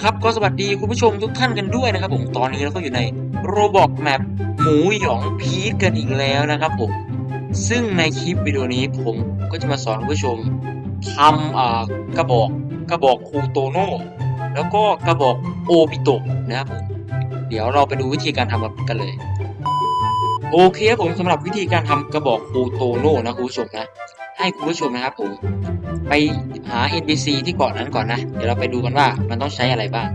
นะครับก็สวัสดีคุณผู้ชมทุกท่านกันด้วยนะครับผมตอนนี้เราก็อยู่ในโรบอกแมปหมูหยองพีคกันอีกแล้วนะครับผมซึ่งในคลิปวิดีโอนี้ผมก็จะมาสอนคุณผู้ชมทำกระบอกกระบอกคูโตโน่แล้วก็กระบอกโอปิโตะนะครับผมเดี๋ยวเราไปดูวิธีการทำกันเลยโอเคครับผมสำหรับวิธีการทำกระบอกคูโตโน่นะคุณผู้ชมนะ ให้คุณผู้ชมนะครับผมไปหา NPC ที่เกาะนั้นก่อนนะ เดี๋ยวเราไปดูกันว่ามันต้องใช้อะไรบ้าง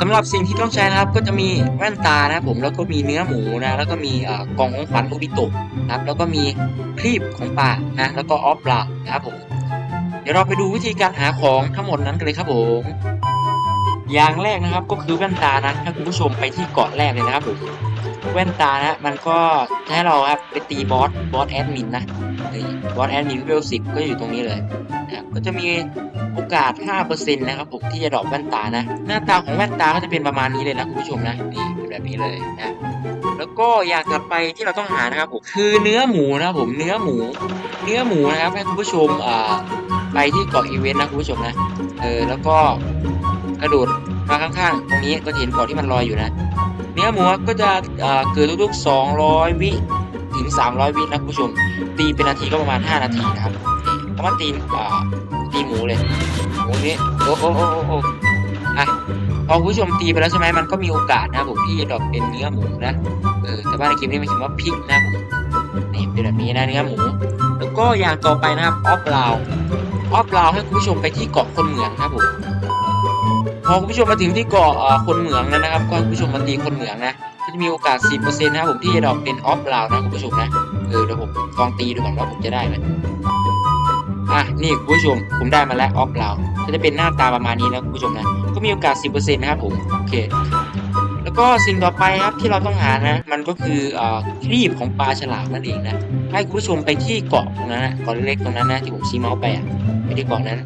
สำหรับสิ่งที่ต้องใช้นะครับก็จะมีแว่นตานะครับผมแล้วก็มีเนื้อหมูนะแล้วก็มีกล่องของขวัญโอบิโตะนะครับแล้วก็มีคลีปของปลานะแล้วก็ออฟปลานะครับผมเดี๋ยวเราไปดูวิธีการหาของทั้งหมดนั้นกันเลยครับผมอย่างแรกนะครับก็คือแว่นตานะให้คุณผู้ชมไปที่เกาะแรกเลยนะครับผม แว่นตานะ มันก็ให้เราครับไปตีบอสบอสแอดมินนะบอสแอดมินเวลสิบก็อยู่ตรงนี้เลยนะก็จะมีโอกาส 5%นะครับผมที่จะดรอกแว่นตานะ หน้าตาของแว่นตาก็จะเป็นประมาณนี้เลยนะคุณผู้ชมนะนี่เป็นแบบนี้เลยนะแล้วก็อย่างถัดไปที่เราต้องหานะครับผมคือเนื้อหมูนะครับผมเนื้อหมู เนื้อหมูนะครับให้คุณผู้ชมอ่าไปที่เกาะอีเวนต์นะคุณผู้ชมนะเออแล้วก็กระโดด มาข้างๆ ตรงนี้ก็จะเห็นเกาะที่มันลอยอยู่นะ เนื้อหมูก็จะเกิดทุกๆ 200 วิถึง 300 วินะคุณผู้ชม ตีเป็นนาทีก็ประมาณ 5 นาทีนะครับเพราะว่าตีตีหมูเลยหมูนี้โอ้โอ้โอ้โอ้โอ้อะพอคุณผู้ชมตีไปแล้วใช่ไหมมันก็มีโอกาสนะผมที่จะดอปเป็นเนื้อหมูนะเออแต่ว่าในคลิปนี้มันถึงว่าพริกนะผมนี่เป็นแบบนี้นะเนื้อหมู แล้วก็อย่างต่อไปนะครับออฟลาวออฟลาวให้คุณผู้ชมไปที่เกาะคนเหมืองนะครับผม พอคุณผู้ชมมาถึงที่เกาะคนเหมืองแล้วนะครับก็คุณผู้ชมมาตีคนเหมืองนะก็จะมีโอกาส 10%นะครับผมที่จะดอปเป็นออฟลาวนะคุณผู้ชมนะเออเดี๋ยวผมลองตีดูก่อนว่าผมจะได้ไหมอะนี่คุณผู้ชมผมได้มาแล้วออฟลาวก็จะเป็นหน้าตาประมาณนี้นะคุณผู้ชมนะก็มีโอกาส 10%นะครับผมโอเคแล้วก็สิ่งต่อไปครับที่เราต้องหานะ มันก็คือเอ่อครีบของปลาฉลามนั่นเองนะให้คุณผู้ชมไปที่เกาะตรงนั้นนะเกาะเล็กๆตรงนั้นนะที่ผมชี้เมาส์ไปอะไปที่เกาะนั้น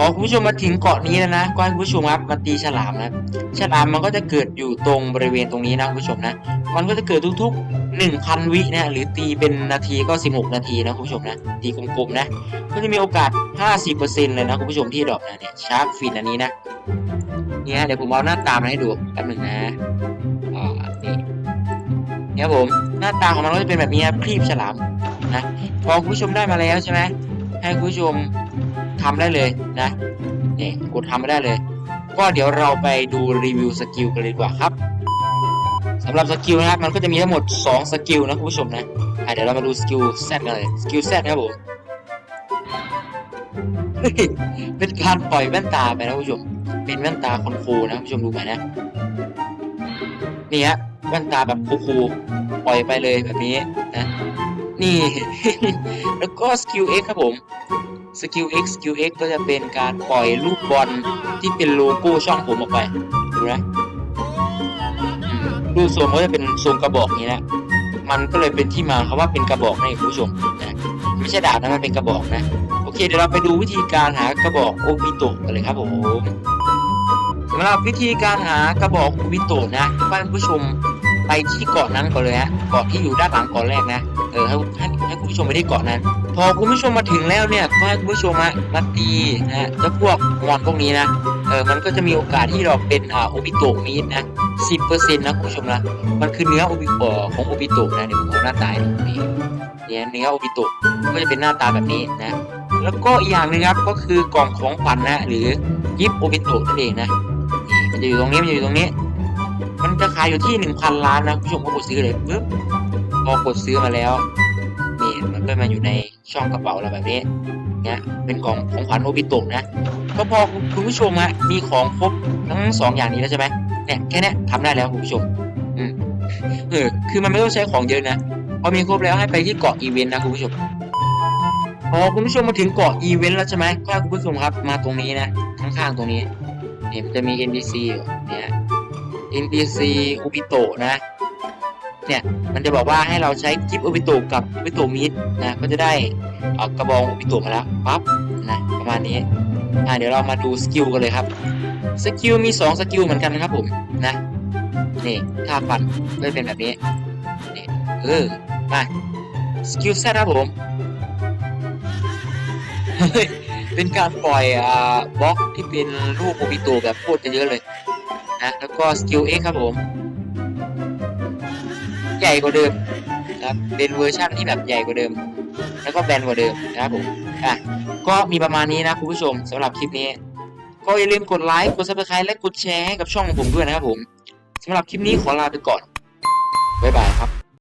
พอคุณผู้ชมมาถึงเกาะนี้แล้วนะก็ให้คุณผู้ชมครับมาตีฉลามนะฉลามมันก็จะเกิดอยู่ตรงบริเวณตรงนี้นะคุณผู้ชมนะ มันก็จะเกิดทุกๆ1,000วินะหรือตีเป็นนาทีก็ 16 นาทีนะคุณผู้ชมนะตีกลมๆนะก็จะมีโอกาส 50%เลยนะคุณผู้ชมที่ดรอปนะเนี่ยชาร์กฟินอันนี้นะเนี่ยเดี๋ยวผมเอาหน้าตามาให้ดูแป๊บหนึ่งนะอ่านี่เนี่ยผมหน้าตาของมันก็จะเป็นแบบนี้ครับครีบฉลามนะพอคุณผู้ชมได้มาแล้วใช่ไหมให้คุณผู้ชม ทำได้เลยนะนี่กดทำไม่ได้เลย ก็เดี๋ยวเราไปดูรีวิวสกิลกันเลยดีกว่าครับสำหรับสกิลนะครับมันก็จะมีทั้งหมด 2 สกิลนะคุณผู้ชมนะอะเดี๋ยวเรามาดูสกิล Z กันเลยสกิล Z นะครับผมเป็นการปล่อยแว่นตาไปนะคุณผู้ชม เป็นแว่นตาคอนคูลนะคุณผู้ชมดูใหมนะ นี่ฮะแว่นตาแบบคูลๆปล่อยไปเลยแบบนี้นะ นี่ แล้วก็สกิล X ครับผม สกิล X สกิล X ก็จะเป็นการปล่อยลูกบอลที่เป็นโลโก้ช่องผมออกไปดูนะอืมรูปทรงก็จะเป็นทรงกระบอกนี้นะมันก็เลยเป็นที่มาคำว่าเป็นกระบอกนะคุณผู้ชมนะไม่ใช่ดาบนะมันเป็นกระบอกนะโอเคเดี๋ยวเราไปดูวิธีการหากระบอกโอบิโตะกันเลยครับผมสำหรับวิธีการหากระบอกโอบิโตะนะท่านผู้ชม ไปที่เกาะนั้นก่อนเลยฮะเกาะที่อยู่ด้านหลังเกาะแรกนะเออให้ให้ให้คุณผู้ชมไปที่เกาะนั้น พอคุณผู้ชมมาถึงแล้วเนี่ยก็ให้คุณผู้ชมมามาตีนะฮะเจ้าพวกมอนพวกนี้นะเออมันก็จะมีโอกาสที่เราเป็นอ่าโอบิโตะมีดนะสิบเปอร์เซ็นต์นะคุณผู้ชมนะมันคือเนื้อโอบิเอ่อของโอบิโตะนะเดี๋ยวผมเอาหน้าตาให้ดูนี่เนี่ยเนื้อโอบิโตะก็จะเป็นหน้าตาแบบนี้นะแล้วก็อีกอย่างนึงครับก็คือกล่องของขวัญนะหรือยิปโอบิโตะนั่นเองนะนี่มันจะอยู่ตรงนี้มันจะอยู่ตรงนี้ จะขายอยู่ที่หนึ่งพันล้านนะคุณผู้ชมก็กดซื้อเลยปึ๊บพอกดซื้อมาแล้วนี่มันก็มาอยู่ในช่องกระเป๋าเราแบบนี้เนี่ยเป็นของของขวัญโอบิโตะนะก็พอคุณผู้ชมฮะมีของครบทั้งสองอย่างนี้แล้วใช่ไหมเนี่ยแค่นี้ทำได้แล้วคุณผู้ชมอืมเออคือมันไม่ต้องใช้ของเยอะนะพอมีครบแล้วให้ไปที่เกาะอีเวนต์นะคุณผู้ชมพอคุณผู้ชมมาถึงเกาะอีเวนต์แล้วใช่ไหมก็คุณผู้ชมครับมาตรงนี้นะข้างๆตรงนี้เนี่ยมันจะมี NPC อยู่เนี่ย NPC อุบิโตะนะ เนี่ย มันจะบอกว่าให้เราใช้กิฟอุบิโตะกับอุบิโตะมิดนะ ก็จะได้เอากระบองอุบิโตะมาแล้วปั๊บนะประมาณนี้อ่าเดี๋ยวเรามาดูสกิลกันเลยครับสกิลมีสองสกิลเหมือนกันนะครับผมนะนี่ท่าฟันก็จะเป็นแบบนี้นี่เออมาสกิลแซดครับผมเฮ้ยเป็นการปล่อยอ่าบล็อกที่เป็นรูปโมบิโตแบบโคตรจะเยอะเลย นะ แล้วก็สกิลเองครับผม ใหญ่กว่าเดิมนะครับเป็นเวอร์ชันที่แบบใหญ่กว่าเดิม แล้วก็แบนกว่าเดิมนะครับผมอะก็มีประมาณนี้นะคุณผู้ชมสำหรับคลิปนี้ ก็อย่าลืมกดไลค์กดซับสไครต์และกดแชร์ให้กับช่องของผมด้วยนะครับผมสำหรับคลิปนี้ขอลาไปก่อนบ๊ายบายครับ